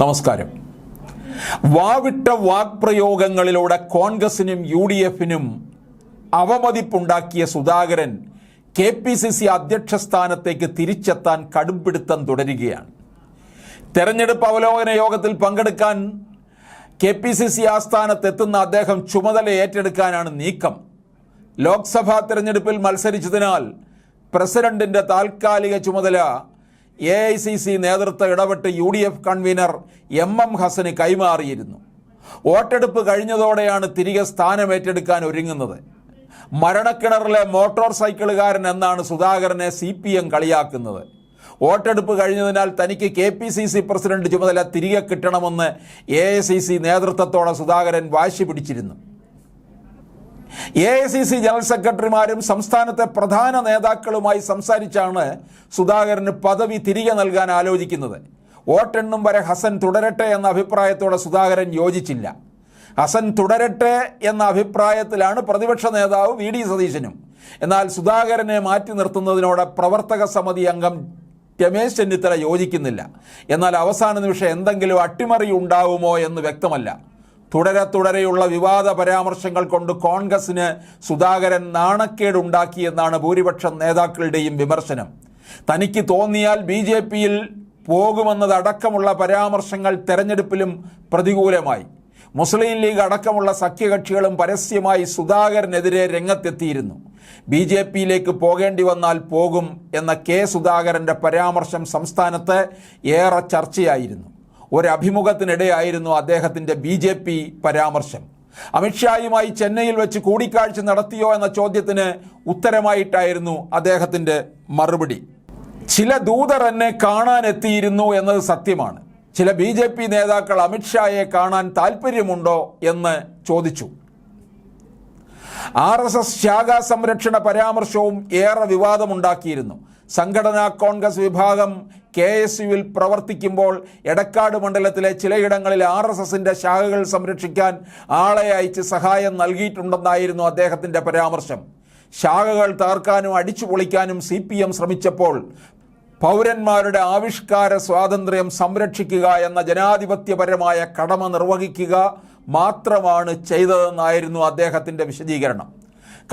നമസ്കാരം. വാവിട്ട വാക്പ്രയോഗങ്ങളിലൂടെ കോൺഗ്രസിനും U D എഫിനും അവമതിപ്പുണ്ടാക്കിയ Sudhakaran K P C C അധ്യക്ഷ സ്ഥാനത്തേക്ക് തിരിച്ചെത്താൻ കടുംപിടുത്തം തുടരുകയാണ്. തെരഞ്ഞെടുപ്പ് അവലോകന യോഗത്തിൽ പങ്കെടുക്കാൻ കെ പി സി സി ആസ്ഥാനത്തെത്തുന്ന അദ്ദേഹം ചുമതല ഏറ്റെടുക്കാനാണ് നീക്കം. ലോക്സഭാ തെരഞ്ഞെടുപ്പിൽ മത്സരിച്ചതിനാൽ പ്രസിഡന്റിന്റെ താൽക്കാലിക ചുമതല എ ഐ സി സി നേതൃത്വം ഇടപെട്ട് U D F convener M M Hasan കൈമാറിയിരുന്നു. വോട്ടെടുപ്പ് കഴിഞ്ഞതോടെയാണ് തിരികെ സ്ഥാനം ഏറ്റെടുക്കാൻ ഒരുങ്ങുന്നത്. മരണക്കിണറിലെ മോട്ടോർ സൈക്കിളുകാരൻ എന്നാണ് സുധാകരനെ സി പി എം കളിയാക്കുന്നത്. വോട്ടെടുപ്പ് കഴിഞ്ഞതിനാൽ തനിക്ക് K P C C president ചുമതല തിരികെ കിട്ടണമെന്ന് എ ഐ സി സി നേതൃത്വത്തോടെ സുധാകരൻ വാശി പിടിച്ചിരുന്നു. A I C C general സെക്രട്ടറിമാരും സംസ്ഥാനത്തെ പ്രധാന നേതാക്കളുമായി സംസാരിച്ചാണ് സുധാകരന് പദവി തിരികെ നൽകാൻ ആലോചിക്കുന്നത്. വോട്ടെണ്ണും വരെ ഹസൻ തുടരട്ടെ എന്ന അഭിപ്രായത്തോടെ സുധാകരൻ യോജിച്ചില്ല. ഹസൻ തുടരട്ടെ എന്ന അഭിപ്രായത്തിലാണ് പ്രതിപക്ഷ നേതാവ് വി ഡി സതീശനും. എന്നാൽ സുധാകരനെ മാറ്റി നിർത്തുന്നതിനോട് പ്രവർത്തക സമിതി അംഗം രമേശ് ചെന്നിത്തല യോജിക്കുന്നില്ല. എന്നാൽ അവസാന നിമിഷം എന്തെങ്കിലും അട്ടിമറി ഉണ്ടാവുമോ എന്ന് വ്യക്തമല്ല. തുടരെ തുടരെയുള്ള വിവാദ പരാമർശങ്ങൾ കൊണ്ട് കോൺഗ്രസിന് സുധാകരൻ നാണക്കേടുണ്ടാക്കിയെന്നാണ് ഭൂരിപക്ഷം നേതാക്കളുടെയും വിമർശനം. തനിക്ക് തോന്നിയാൽ ബി ജെ പിയിൽ പോകുമെന്നതടക്കമുള്ള പരാമർശങ്ങൾ തെരഞ്ഞെടുപ്പിലും പ്രതികൂലമായി. മുസ്ലിം ലീഗ് അടക്കമുള്ള സഖ്യകക്ഷികളും പരസ്യമായി സുധാകരനെതിരെ രംഗത്തെത്തിയിരുന്നു. ബി ജെ പിയിലേക്ക് പോകേണ്ടി വന്നാൽ പോകും എന്ന കെ സുധാകരന്റെ പരാമർശം സംസ്ഥാനത്ത് ഏറെ ചർച്ചയായിരുന്നു. ഒരു അഭിമുഖത്തിനിടെയായിരുന്നു അദ്ദേഹത്തിന്റെ ബി ജെ പി പരാമർശം. അമിത്ഷായുമായി ചെന്നൈയിൽ വെച്ച് കൂടിക്കാഴ്ച നടത്തിയോ എന്ന ചോദ്യത്തിന് ഉത്തരമായിട്ടായിരുന്നു അദ്ദേഹത്തിന്റെ മറുപടി. ചില ദൂതർ എന്നെ കാണാൻ എത്തിയിരുന്നു എന്നത് സത്യമാണ്. ചില ബി ജെ പി നേതാക്കൾ അമിത്ഷായെ കാണാൻ താല്പര്യമുണ്ടോ എന്ന് ചോദിച്ചു. ആർ എസ് എസ് ശാഖാ സംരക്ഷണ പരാമർശവും ഏറെ വിവാദമുണ്ടാക്കിയിരുന്നു. സംഘടനാ കോൺഗ്രസ് വിഭാഗം കെ എസ് യുവിൽ പ്രവർത്തിക്കുമ്പോൾ എടക്കാട് മണ്ഡലത്തിലെ ചിലയിടങ്ങളിൽ ആർ എസ് എസിന്റെ ശാഖകൾ സംരക്ഷിക്കാൻ ആളെ അയച്ച് സഹായം നൽകിയിട്ടുണ്ടെന്നായിരുന്നു അദ്ദേഹത്തിന്റെ പരാമർശം. ശാഖകൾ തകർക്കാനും അടിച്ചു പൊളിക്കാനും സി പി എം ശ്രമിച്ചപ്പോൾ പൗരന്മാരുടെ ആവിഷ്കാര സ്വാതന്ത്ര്യം സംരക്ഷിക്കുക എന്ന ജനാധിപത്യപരമായ കടമ നിർവഹിക്കുക മാത്രമാണ് ചെയ്തതെന്നായിരുന്നു അദ്ദേഹത്തിന്റെ വിശദീകരണം.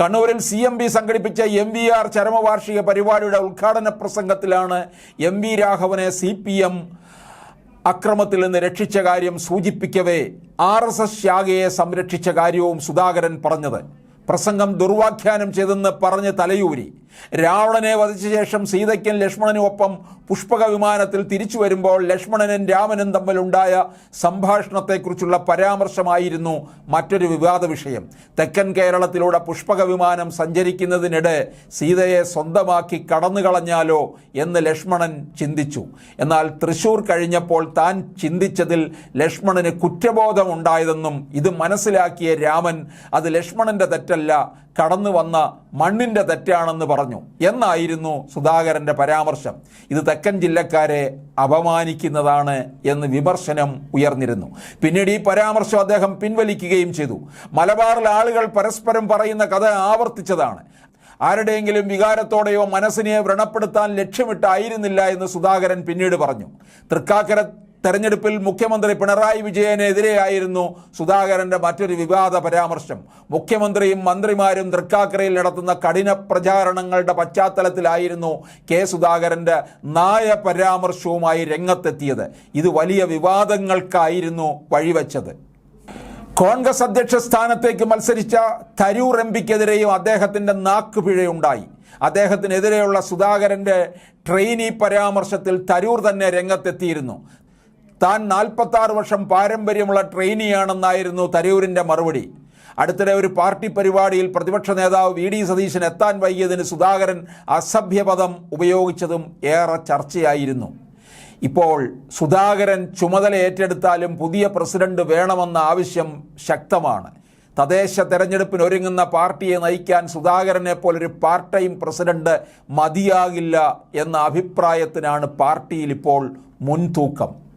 കണ്ണൂരിൽ സി എം ബി സംഘടിപ്പിച്ച എം വി ആർ ചരമവാർഷിക പരിപാടിയുടെ ഉദ്ഘാടന പ്രസംഗത്തിലാണ് എം വി രാഘവനെ സി പി എം അക്രമത്തിൽ നിന്ന് രക്ഷിച്ച കാര്യം സൂചിപ്പിക്കവേ. ആർ എസ് എസ് ശാഖയെ സംരക്ഷിച്ച കാര്യവും സുധാകരൻ പറഞ്ഞത്. പ്രസംഗം ദുർവാഖ്യാനം ചെയ്തെന്ന് പറഞ്ഞ് തലയൂരി. രാവണനെ വധിച്ച ശേഷം സീതയ്ക്കും ലക്ഷ്മണനും ഒപ്പം പുഷ്പക വിമാനത്തിൽ തിരിച്ചു വരുമ്പോൾ ലക്ഷ്മണനും രാമനും തമ്മിലുണ്ടായ സംഭാഷണത്തെക്കുറിച്ചുള്ള പരാമർശമായിരുന്നു മറ്റൊരു വിവാദ വിഷയം. തെക്കൻ കേരളത്തിലൂടെ പുഷ്പക വിമാനം സഞ്ചരിക്കുന്നതിനിടെ സീതയെ സ്വന്തമാക്കി കടന്നു കളഞ്ഞാലോ എന്ന് ലക്ഷ്മണൻ ചിന്തിച്ചു. എന്നാൽ തൃശൂർ കഴിഞ്ഞപ്പോൾ താൻ ചിന്തിച്ചതിൽ ലക്ഷ്മണന് കുറ്റബോധമുണ്ടായതെന്നും ഇത് മനസ്സിലാക്കിയ രാമൻ അത് ലക്ഷ്മണന്റെ തെറ്റല്ല കടന്നു വന്ന മണ്ണിന്റെ തെറ്റാണെന്ന് പറഞ്ഞു. എന്നായിരുന്നു സുധാകരന്റെ പരാമർശം. ഇത് തെക്കൻ ജില്ലക്കാരെ അപമാനിക്കുന്നതാണ് എന്ന് വിമർശനം ഉയർന്നിരുന്നു. പിന്നീട് ഈ പരാമർശം അദ്ദേഹം പിൻവലിക്കുകയും ചെയ്തു. മലബാറിൽ ആളുകൾ പരസ്പരം പറയുന്ന കഥ ആവർത്തിച്ചതാണ്. ആരുടെയെങ്കിലും വികാരത്തോടെയോ മനസ്സിനെ വ്രണപ്പെടുത്താൻ ലക്ഷ്യമിട്ടായിരുന്നില്ല എന്ന് സുധാകരൻ പിന്നീട് പറഞ്ഞു. തൃക്കാക്കര തെരഞ്ഞെടുപ്പിൽ മുഖ്യമന്ത്രി പിണറായി വിജയനെതിരെയായിരുന്നു സുധാകരന്റെ മറ്റൊരു വിവാദ പരാമർശം. മുഖ്യമന്ത്രിയും മന്ത്രിമാരും തൃക്കാക്കരയിൽ നടത്തുന്ന കഠിന പ്രചാരണങ്ങളുടെ പശ്ചാത്തലത്തിലായിരുന്നു കെ സുധാകരന്റെ നായ പരാമർശവുമായി രംഗത്തെത്തിയത്. ഇത് വലിയ വിവാദങ്ങൾക്കായിരുന്നു വഴിവെച്ചത്. കോൺഗ്രസ് അധ്യക്ഷ സ്ഥാനത്തേക്ക് മത്സരിച്ച തരൂർ എം പിക്കെതിരെയും അദ്ദേഹത്തിന്റെ നാക്കുപിഴയുണ്ടായി. അദ്ദേഹത്തിനെതിരെയുള്ള സുധാകരന്റെ ട്രെയിനി പരാമർശത്തിൽ തരൂർ തന്നെ രംഗത്തെത്തിയിരുന്നു. താൻ നാൽപ്പത്താറ് വർഷം പാരമ്പര്യമുള്ള ട്രെയിനിയാണെന്നായിരുന്നു തരൂരിന്റെ മറുപടി. അടുത്തിടെ ഒരു പാർട്ടി പരിപാടിയിൽ പ്രതിപക്ഷ നേതാവ് വി ഡി സതീശൻ എത്താൻ വൈകിയതിന് സുധാകരൻ അസഭ്യപദം ഉപയോഗിച്ചതും ഏറെ ചർച്ചയായിരുന്നു. ഇപ്പോൾ സുധാകരൻ ചുമതല ഏറ്റെടുത്താലും പുതിയ പ്രസിഡന്റ് വേണമെന്ന ആവശ്യം ശക്തമാണ്. തദ്ദേശ തെരഞ്ഞെടുപ്പിന് ഒരുങ്ങുന്ന പാർട്ടിയെ നയിക്കാൻ സുധാകരനെ പോലൊരു പാർട്ട് ടൈം പ്രസിഡന്റ് മതിയാകില്ല എന്ന അഭിപ്രായത്തിനാണ് പാർട്ടിയിൽ ഇപ്പോൾ മുൻതൂക്കം.